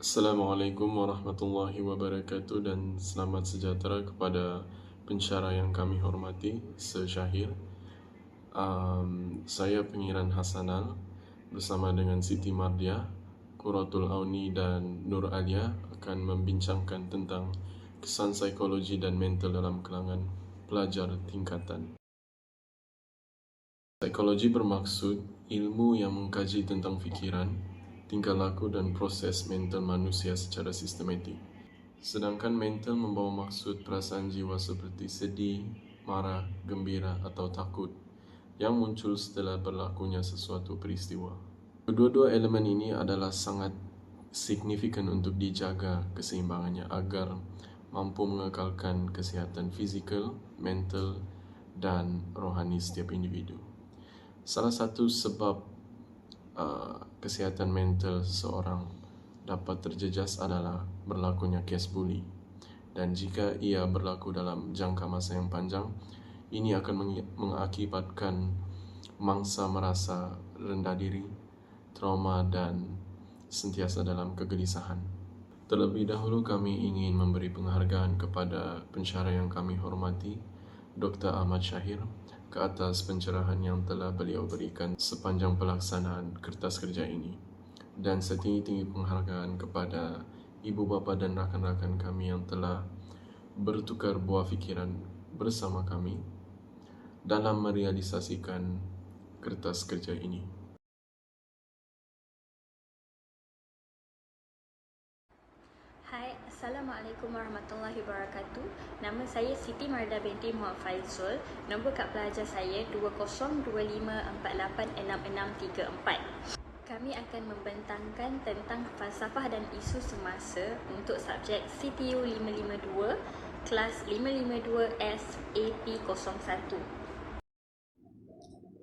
Assalamualaikum warahmatullahi wabarakatuh dan selamat sejahtera kepada pensyarah yang kami hormati sesyahir. Um, saya Pengiran Hasanal bersama dengan Siti Mardia, Quratul Auni dan Nur Alia akan membincangkan tentang kesan psikologi dan mental dalam kalangan pelajar tingkatan. Psikologi bermaksud ilmu yang mengkaji tentang fikiran, tingkah laku dan proses mental manusia secara sistematik. Sedangkan mental membawa maksud perasaan jiwa seperti sedih, marah, gembira atau takut yang muncul setelah berlakunya sesuatu peristiwa. Kedua-dua elemen ini adalah sangat signifikan untuk dijaga keseimbangannya agar mampu mengekalkan kesihatan fizikal, mental dan rohani setiap individu. Salah satu sebab uh, kesihatan mental seseorang dapat terjejas adalah berlakunya kes bully. Dan jika ia berlaku dalam jangka masa yang panjang, ini akan mengakibatkan mangsa merasa rendah diri, trauma dan sentiasa dalam kegelisahan. Terlebih dahulu kami ingin memberi penghargaan kepada pensyarah yang kami hormati, Dr. Ahmad Syahir, ke atas pencerahan yang telah beliau berikan sepanjang pelaksanaan kertas kerja ini dan setinggi-tinggi penghargaan kepada ibu bapa dan rakan-rakan kami yang telah bertukar buah fikiran bersama kami dalam merealisasikan kertas kerja ini. Assalamualaikum warahmatullahi wabarakatuh. Nama saya Siti Marda binti Muhammad Faizul. Nombor kad pelajar saya 2025486634. Kami akan membentangkan tentang falsafah dan isu semasa untuk subjek CTU 552 kelas 552 SAP01.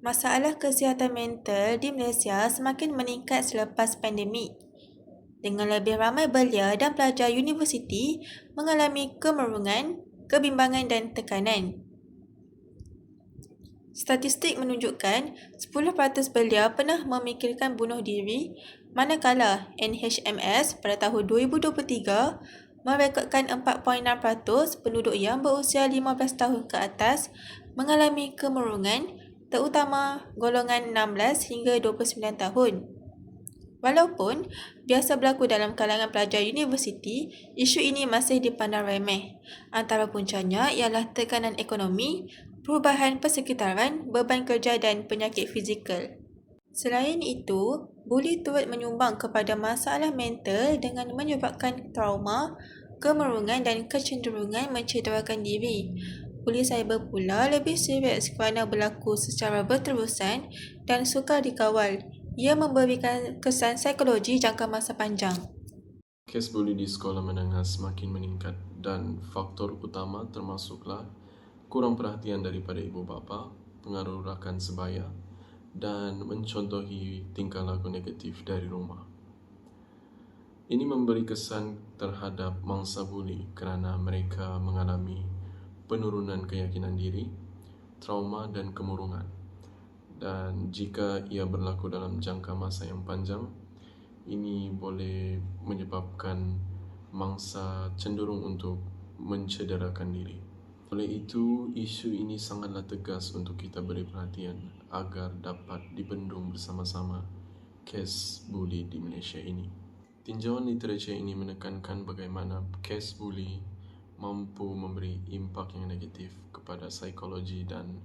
Masalah kesihatan mental di Malaysia semakin meningkat selepas pandemik. Dengan lebih ramai belia dan pelajar universiti mengalami kemurungan, kebimbangan dan tekanan. Statistik menunjukkan 10% belia pernah memikirkan bunuh diri manakala NHMS pada tahun 2023 merekodkan 4.6% penduduk yang berusia 15 tahun ke atas mengalami kemurungan terutama golongan 16 hingga 29 tahun. Walaupun biasa berlaku dalam kalangan pelajar universiti, isu ini masih dipandang remeh. Antara puncanya ialah tekanan ekonomi, perubahan persekitaran, beban kerja dan penyakit fizikal. Selain itu, buli turut menyumbang kepada masalah mental dengan menyebabkan trauma, kemurungan dan kecenderungan mencederakan diri. Buli cyber pula lebih serius kerana berlaku secara berterusan dan sukar dikawal. Ia memberikan kesan psikologi jangka masa panjang. Kes buli di sekolah menengah semakin meningkat dan faktor utama termasuklah kurang perhatian daripada ibu bapa, pengaruh rakan sebaya dan mencontohi tingkah laku negatif dari rumah. Ini memberi kesan terhadap mangsa buli kerana mereka mengalami penurunan keyakinan diri, trauma dan kemurungan. Dan jika ia berlaku dalam jangka masa yang panjang, ini boleh menyebabkan mangsa cenderung untuk mencederakan diri. Oleh itu, isu ini sangatlah tegas untuk kita beri perhatian agar dapat dibendung bersama-sama kes buli di Malaysia ini. Tinjauan literatur ini menekankan bagaimana kes buli mampu memberi impak yang negatif kepada psikologi dan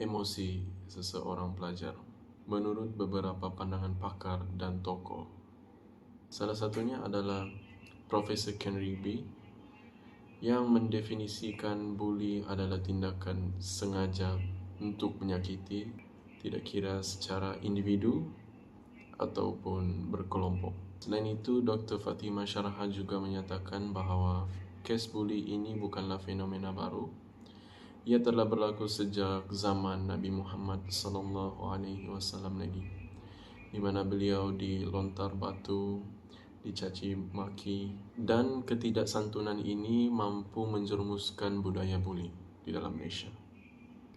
emosi seseorang pelajar menurut beberapa pandangan pakar dan tokoh. Salah satunya adalah Profesor Ken Rigby yang mendefinisikan buli adalah tindakan sengaja untuk menyakiti tidak kira secara individu ataupun berkelompok. Selain itu, Dr. Fatimah Syaraha juga menyatakan bahawa kes buli ini bukanlah fenomena baru. Ia telah berlaku sejak zaman Nabi Muhammad sallallahu alaihi wasallam lagi. Di mana beliau dilontar batu dicaci maki dan ketidaksantunan ini mampu menjerumuskan budaya buli di dalam Malaysia.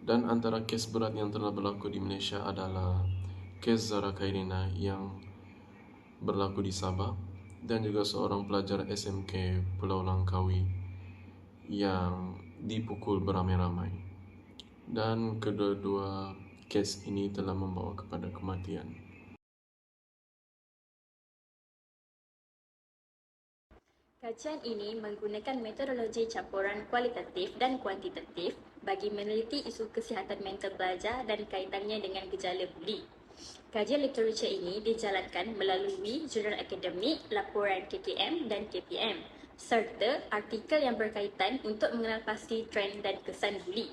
Dan antara kes berat yang telah berlaku di Malaysia adalah kes Zara Khairina yang berlaku di Sabah dan juga seorang pelajar SMK Pulau Langkawi yang dipukul beramai-ramai. Dan kedua-dua kes ini telah membawa kepada kematian. Kajian ini menggunakan metodologi campuran kualitatif dan kuantitatif bagi meneliti isu kesihatan mental pelajar dan kaitannya dengan gejala buli. Kajian literatur ini dijalankan melalui jurnal akademik, laporan KKM dan KPM serta artikel yang berkaitan untuk mengenal pasti trend dan kesan buli.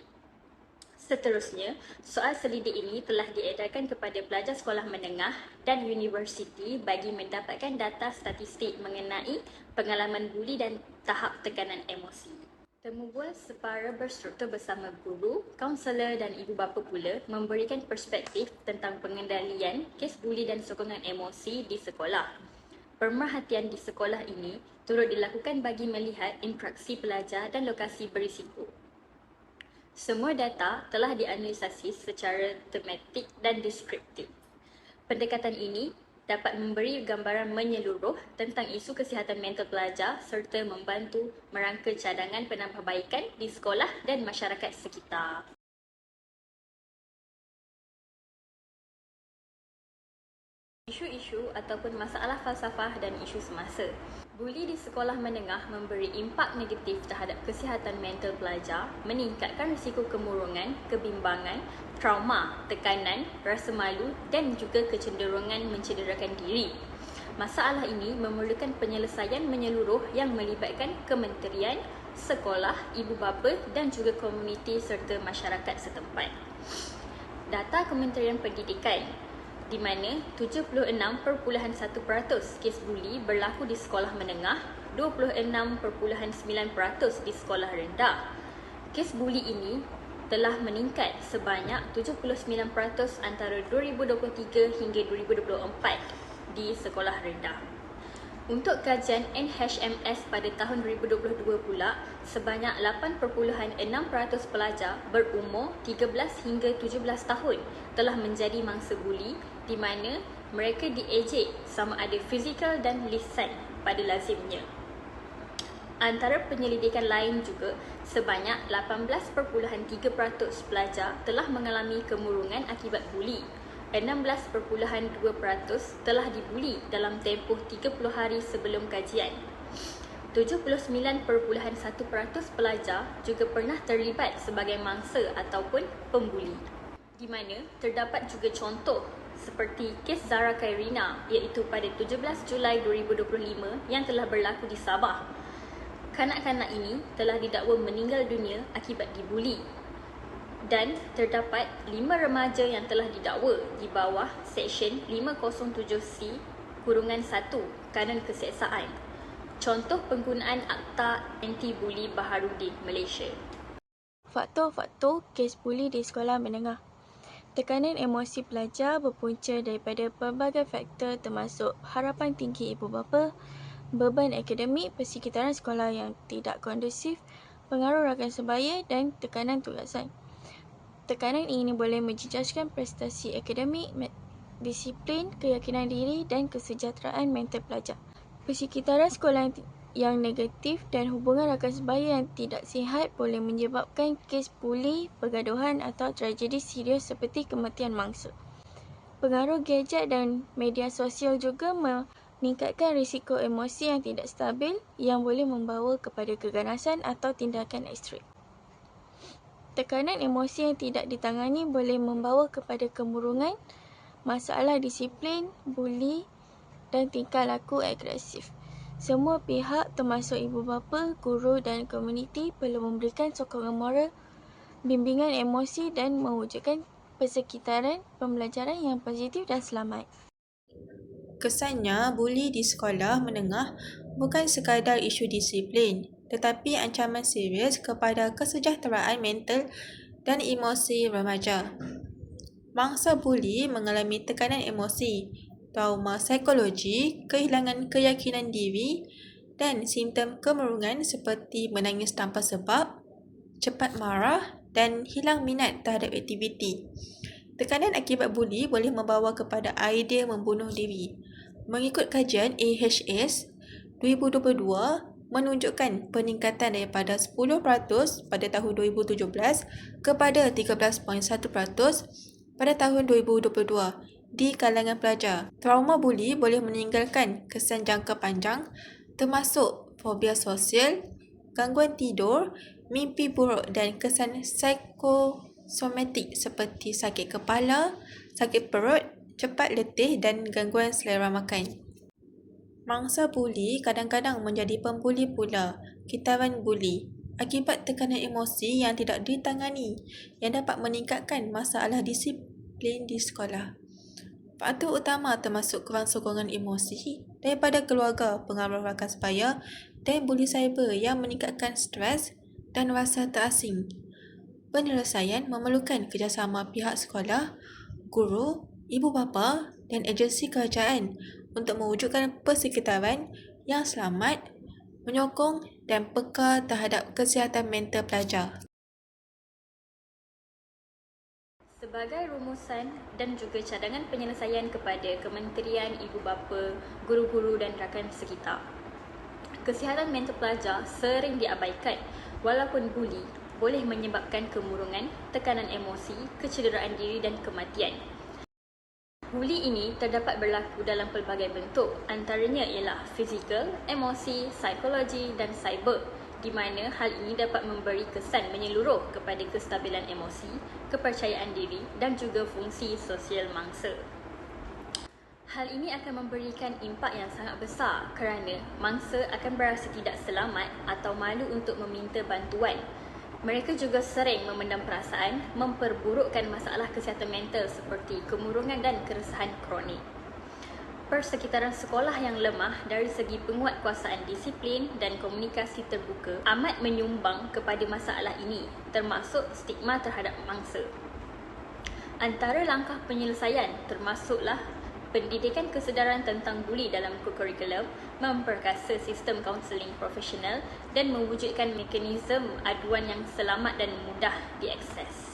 Seterusnya, soal selidik ini telah diedarkan kepada pelajar sekolah menengah dan universiti bagi mendapatkan data statistik mengenai pengalaman buli dan tahap tekanan emosi. Temu bual separa berstruktur bersama guru, kaunselor dan ibu bapa pula memberikan perspektif tentang pengendalian kes buli dan sokongan emosi di sekolah. Pemerhatian di sekolah ini turut dilakukan bagi melihat interaksi pelajar dan lokasi berisiko. Semua data telah dianalisasi secara tematik dan deskriptif. Pendekatan ini dapat memberi gambaran menyeluruh tentang isu kesihatan mental pelajar serta membantu merangka cadangan penambahbaikan di sekolah dan masyarakat sekitar. Isu-isu ataupun masalah falsafah dan isu semasa. Buli di sekolah menengah memberi impak negatif terhadap kesihatan mental pelajar, meningkatkan risiko kemurungan, kebimbangan, trauma, tekanan, rasa malu dan juga kecenderungan mencederakan diri. Masalah ini memerlukan penyelesaian menyeluruh yang melibatkan kementerian, sekolah, ibu bapa dan juga komuniti serta masyarakat setempat. Data Kementerian Pendidikan di mana 76.1% kes buli berlaku di sekolah menengah, 26.9% di sekolah rendah. Kes buli ini telah meningkat sebanyak 79% antara 2023 hingga 2024 di sekolah rendah. Untuk kajian NHMS pada tahun 2022 pula, sebanyak 8.6% pelajar berumur 13 hingga 17 tahun telah menjadi mangsa buli di mana mereka diejek sama ada fizikal dan lisan pada lazimnya. Antara penyelidikan lain juga, sebanyak 18.3% pelajar telah mengalami kemurungan akibat buli 16.2% telah dibuli dalam tempoh 30 hari sebelum kajian. 79.1% pelajar juga pernah terlibat sebagai mangsa ataupun pembuli. Di mana terdapat juga contoh seperti kes Zara Kairina iaitu pada 17 Julai 2025 yang telah berlaku di Sabah. Kanak-kanak ini telah didakwa meninggal dunia akibat dibuli dan terdapat lima remaja yang telah didakwa di bawah Seksyen 507C kurungan 1 kanan keseksaan. Contoh penggunaan Akta Anti-Buli Baharu di Malaysia. Faktor-faktor kes buli di sekolah menengah. Tekanan emosi pelajar berpunca daripada pelbagai faktor termasuk harapan tinggi ibu bapa, beban akademik, persekitaran sekolah yang tidak kondusif, pengaruh rakan sebaya dan tekanan tugasan. Tekanan ini boleh menjejaskan prestasi akademik, disiplin, keyakinan diri dan kesejahteraan mental pelajar. Persekitaran sekolah yang negatif dan hubungan rakan sebaya yang tidak sihat boleh menyebabkan kes buli, pergaduhan atau tragedi serius seperti kematian mangsa. Pengaruh gadget dan media sosial juga meningkatkan risiko emosi yang tidak stabil yang boleh membawa kepada keganasan atau tindakan ekstrim. Tekanan emosi yang tidak ditangani boleh membawa kepada kemurungan, masalah disiplin, buli dan tingkah laku agresif. Semua pihak termasuk ibu bapa, guru dan komuniti perlu memberikan sokongan moral, bimbingan emosi dan mewujudkan persekitaran pembelajaran yang positif dan selamat. Kesannya, buli di sekolah menengah bukan sekadar isu disiplin, tetapi ancaman serius kepada kesejahteraan mental dan emosi remaja. Mangsa buli mengalami tekanan emosi, trauma psikologi, kehilangan keyakinan diri dan simptom kemurungan seperti menangis tanpa sebab, cepat marah dan hilang minat terhadap aktiviti. Tekanan akibat buli boleh membawa kepada idea membunuh diri. Mengikut kajian AHS, 2022 menunjukkan peningkatan daripada 10% pada tahun 2017 kepada 13.1% pada tahun 2022 di kalangan pelajar. Trauma buli boleh meninggalkan kesan jangka panjang termasuk fobia sosial, gangguan tidur, mimpi buruk dan kesan psikosomatik seperti sakit kepala, sakit perut, cepat letih dan gangguan selera makan. Mangsa buli kadang-kadang menjadi pembuli pula, kitaran buli, akibat tekanan emosi yang tidak ditangani yang dapat meningkatkan masalah disiplin di sekolah. Faktor utama termasuk kurang sokongan emosi daripada keluarga, pengaruh rakan sebaya dan buli cyber yang meningkatkan stres dan rasa terasing. Penyelesaian memerlukan kerjasama pihak sekolah, guru, ibu bapa dan agensi kerajaan untuk mewujudkan persekitaran yang selamat, menyokong dan peka terhadap kesihatan mental pelajar. Sebagai rumusan dan juga cadangan penyelesaian kepada Kementerian Ibu Bapa, guru-guru dan rakan sekitar. Kesihatan mental pelajar sering diabaikan walaupun buli boleh menyebabkan kemurungan, tekanan emosi, kecederaan diri dan kematian. Buli ini terdapat berlaku dalam pelbagai bentuk, antaranya ialah fizikal, emosi, psikologi dan cyber di mana hal ini dapat memberi kesan menyeluruh kepada kestabilan emosi, kepercayaan diri dan juga fungsi sosial mangsa. Hal ini akan memberikan impak yang sangat besar kerana mangsa akan berasa tidak selamat atau malu untuk meminta bantuan mereka juga sering memendam perasaan, memperburukkan masalah kesihatan mental seperti kemurungan dan keresahan kronik. Persekitaran sekolah yang lemah dari segi penguatkuasaan disiplin dan komunikasi terbuka amat menyumbang kepada masalah ini termasuk stigma terhadap mangsa. Antara langkah penyelesaian termasuklah pendidikan kesedaran tentang buli dalam kurikulum, memperkasa sistem kaunseling profesional dan mewujudkan mekanisme aduan yang selamat dan mudah diakses.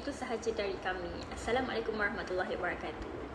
Itu sahaja dari kami. Assalamualaikum warahmatullahi wabarakatuh.